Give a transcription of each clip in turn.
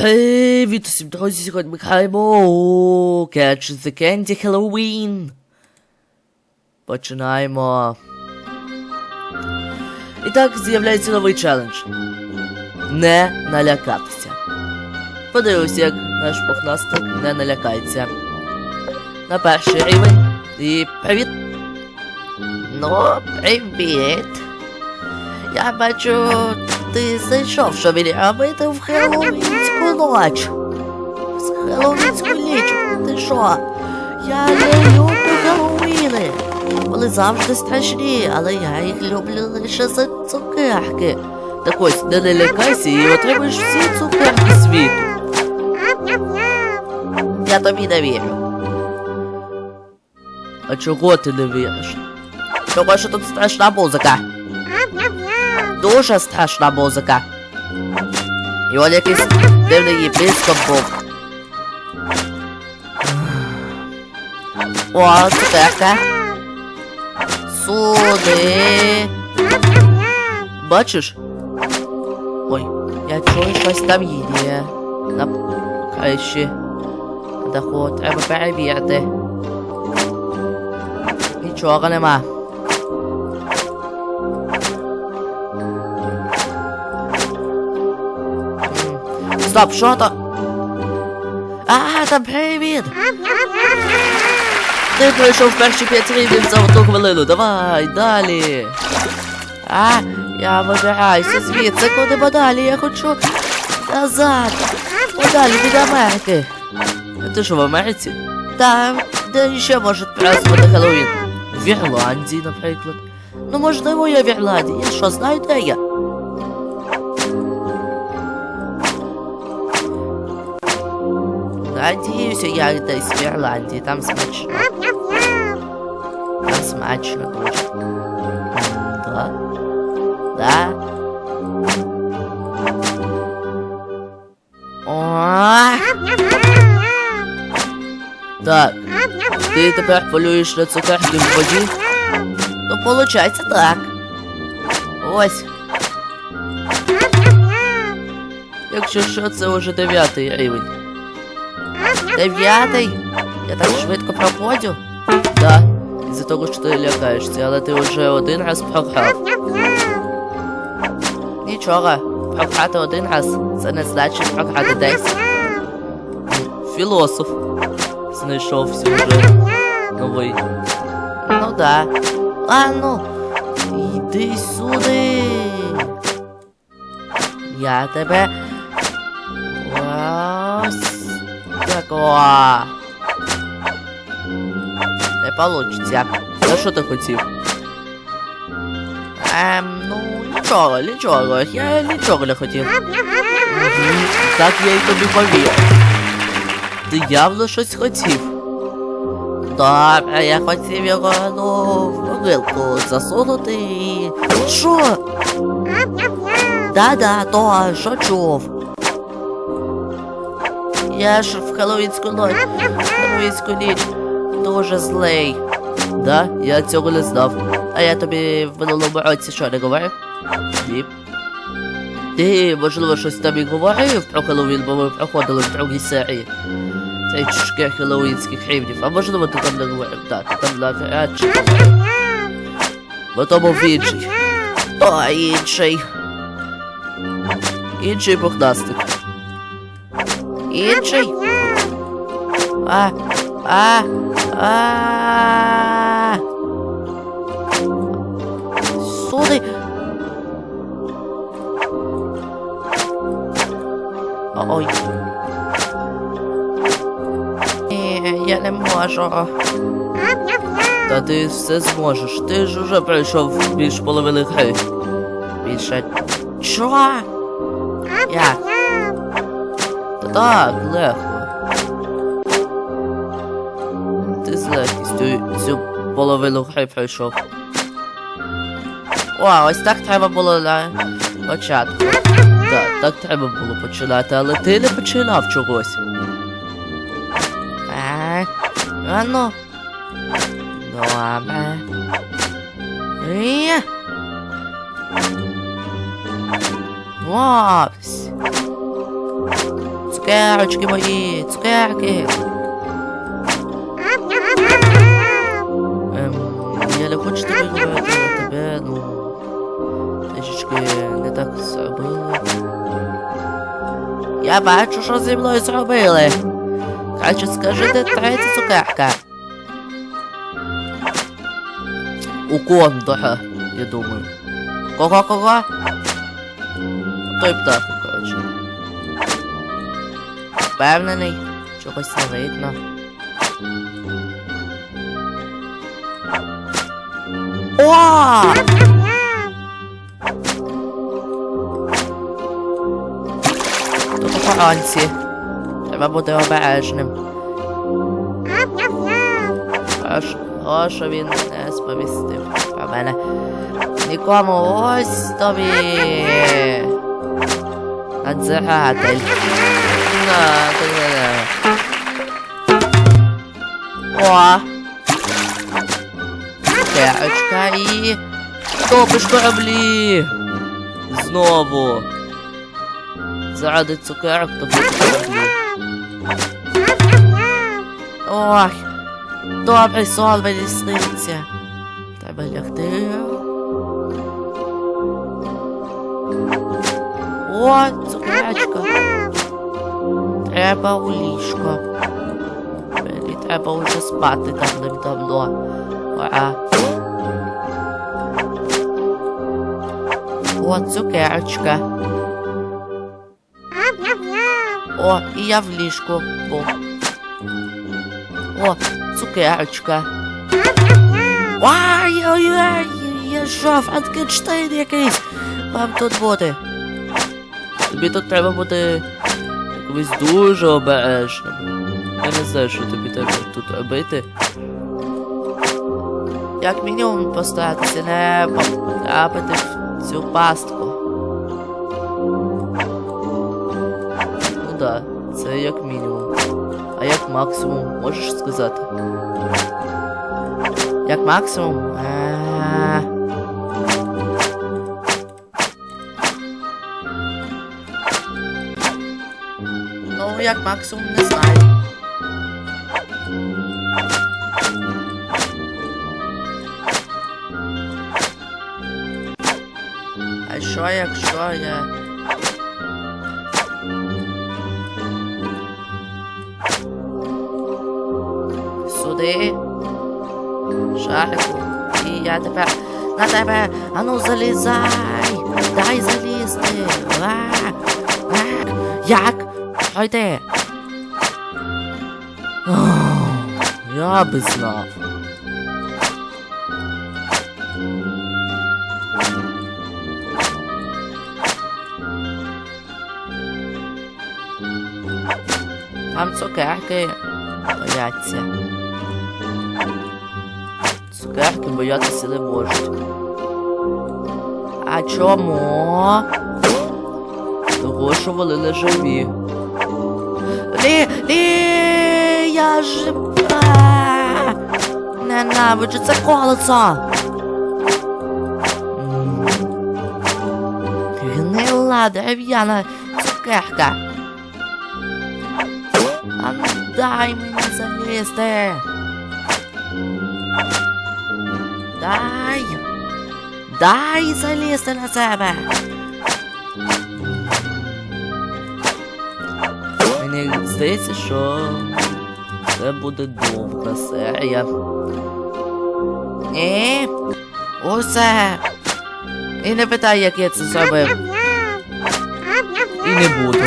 Привіт усім, друзі, сьогодні ми граємо Catch the Candy Halloween. Починаємо. І так з'являється новий челендж. Не налякатися. Подивимося, як наш пухнастик не налякається. На перший рівень. І привіт. Ну, привіт. Я бачу, ти зайшов, що мені робити в Хеллоуінську ніч. З Хеллоуінську ніч. Ти що? Я не люблю Хеллоуіни. Вони завжди страшні, але я їх люблю лише за цукерки. Так ось, не налякайся і отримаєш всі цукерки світу. Я тобі не вірю. А чого ти не віриш? Тому що тут страшна музика. Дуже страшна музика. І он якийсь дивний єпископ був. О, цукерка. Суди. Бачиш? Ой, я чую щось там їде. На криші. Даху, треба перевірити. Нічого нема. Стоп, що то? А, там привіт! Ти пройшов перші п'ять рівнів за одну хвилину. Давай, далі. А, я вибираюся звідси, куди подалі, я хочу назад. Подалі від Америки. Ти що в Америці? Там, де ще можуть празднувати Хеллоуін? В Ірландії, наприклад. Ну, можливо, я в Ірландії. Я що, знаю, де я? Надіюся, я десь в Ірландії, там смачно. Там смачно дуже. М, Да? Да? О! Так, ти тепер полюєш на цукерки в воді? Ну, получається так. Ось. Якщо що, це вже дев'ятий рівень. Дев'ятий? Я так швидко проходжу? Да. Із-за того, що ти лякаєшся, але ти вже один раз програв. Нічого, програти один раз, це не значить програти десь. Філософ. Знайшовся вже новий. Ну да. А ну, йди сюди. Я тебе. Такого. Не получиться. А що ти хотів? Ем, ну, нічого, нічого. Я нічого не хотів. Так я й тобі повірив. Ти явно щось хотів. Добре, я хотів його, ну, в вилку засунути і... Що? Да-да, то, що чув. Я ж в Хеллоуінську ніч, Хеллоуінську ніч дуже злий. Да? Я цього не знав. А я тобі в минулому році що не говорив? Ні. Ти, можливо, щось там і говорив про Хеллоуін, бо ми проходили в другій серії. Трішки хеллоуінських рівнів. А можливо ти там не говорив. Так, ти там навряд чи. Бо то був інший. То інший. Інший пухнастик. Інший? А, а, а. Суди. Ой. Ні, я не можу. Та ти все зможеш. Ти ж уже пройшов більш половини гри. Більше. Чого? Як? Та так, легко. Ти з легкістю цю половину гри пройшов. О, ось так треба було на початку. Так, так треба було починати, але ти не починав чогось. А, а ну. Добре. Ось. Цукерочки мої, цукерки. Ем, я не хочу тебе тебе, ну, трішечки не так зробили. Я бачу, що зі мною зробили. Краще скажи, де третя цукерка. У кондора, я думаю. Кого кого? Той птах. Впевнений, чогось не видно. О! Тут охоронці. Треба бути обережним. Аж, о, що він не сповістив про мене. Нікому ось тобі. Надзиратель. На, так. О! Цукерочка і... Топиш кораблі! Знову! Заради цукерок топиш кораблі. Ой! Добрий сон мені сниться. Треба лягти. О, цукерочка. Треба у ліжко. Мені треба уже спати давним-давно. Пора. О, цукерочка. О, і я в ліжку. О, О цукерочка. Ой-ой-ой, я що, Франкенштейн якийсь. Вам тут бути. Тобі тут треба бути якось дуже обережним. Я не знаю, що тобі треба тут робити. Як мінімум постаратися не потрапити в цю пастку. Ну да, це як мінімум. А як максимум, можеш сказати? Як максимум? Як максимум, не знаю. А що, якщо я. Сюди. Шарику. І я тепер на тебе. Ану залізай. Дай залізти. А, а. Як? Пройди. Ох, Я би знав. Там цукерки бояться. Цукерки боятися не можуть. А чому? Того, що вони не живі. Лі, лі, я ж... А, Ненавиджу це колесо. Гнила дерев'яна цукерка. А ну дай мені залізти. Дай. Дай залізти на себе. Здається, що це буде довга серія. Ні. Усе. І не питай, як я це зробив. І не буду.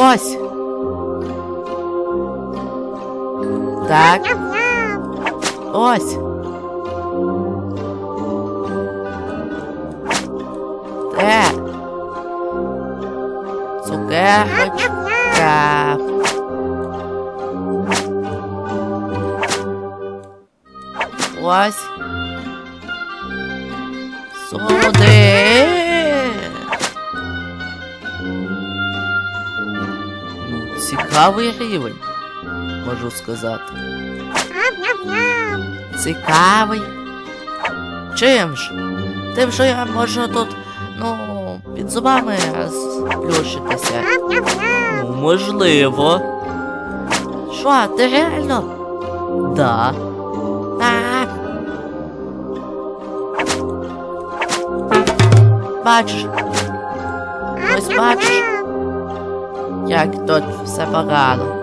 Ось. Так. Ось. Де? Цукерочка. Ось. Сюди. Ну, цікавий рівень, можу сказати. Цікавий. Чим ж? Тим, що я можу тут, ну, під зубами розплющитися. Ну, можливо. Що, ти реально? Да. Бачиш? Ось бачиш, як тут все погано.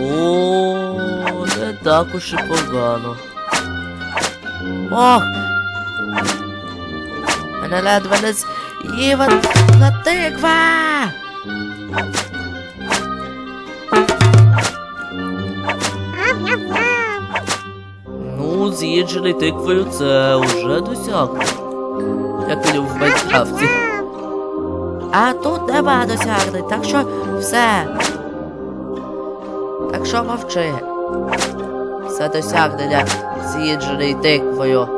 Ну, не так уж і погано. Ох! Мене ледве не з'їла на тиква! Ну, з'їджений тиквою це вже досягнуто. Як і в Майнкрафті. А тут нема досягнень, так що все. Так що мовчи. Все досягнення з'їджений тиквою.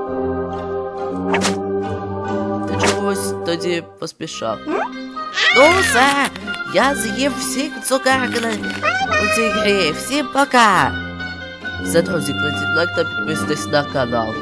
Тоді поспішав. Ну все, я з'їв всі цукерки у цій грі. Всім пока! Все, друзі, кладіть лайк та підписуйтесь на канал.